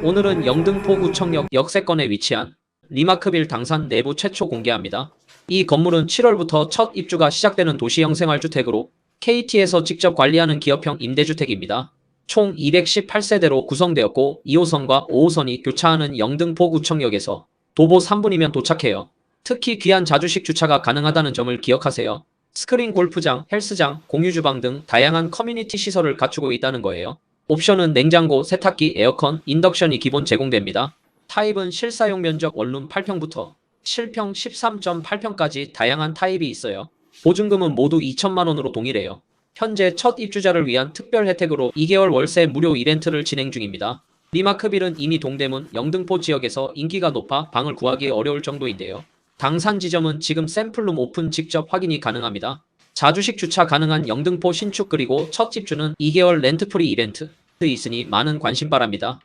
오늘은 영등포구청역 역세권에 위치한 리마크빌 당산 내부 최초 공개합니다. 이 건물은 7월부터 첫 입주가 시작되는 도시형 생활주택으로 KT에서 직접 관리하는 기업형 임대주택입니다. 총 218세대로 구성되었고 2호선과 5호선이 교차하는 영등포구청역에서 도보 3분이면 도착해요. 특히 귀한 자주식 주차가 가능하다는 점을 기억하세요. 스크린 골프장, 헬스장, 공유주방 등 다양한 커뮤니티 시설을 갖추고 있다는 거예요. 옵션은 냉장고, 세탁기, 에어컨, 인덕션이 기본 제공됩니다. 타입은 실사용 면적 원룸 8평부터 실평 13.8평까지 다양한 타입이 있어요. 보증금은 모두 2천만 원으로 동일해요. 현재 첫 입주자를 위한 특별 혜택으로 2개월 월세 무료 이벤트를 진행 중입니다. 리마크빌은 이미 동대문, 영등포 지역에서 인기가 높아 방을 구하기 어려울 정도인데요. 당산 지점은 지금 샘플룸 오픈 직접 확인이 가능합니다. 자주식 주차 가능한 영등포 신축 그리고 첫 집주는 2개월 렌트프리 이벤트 있으니 많은 관심 바랍니다.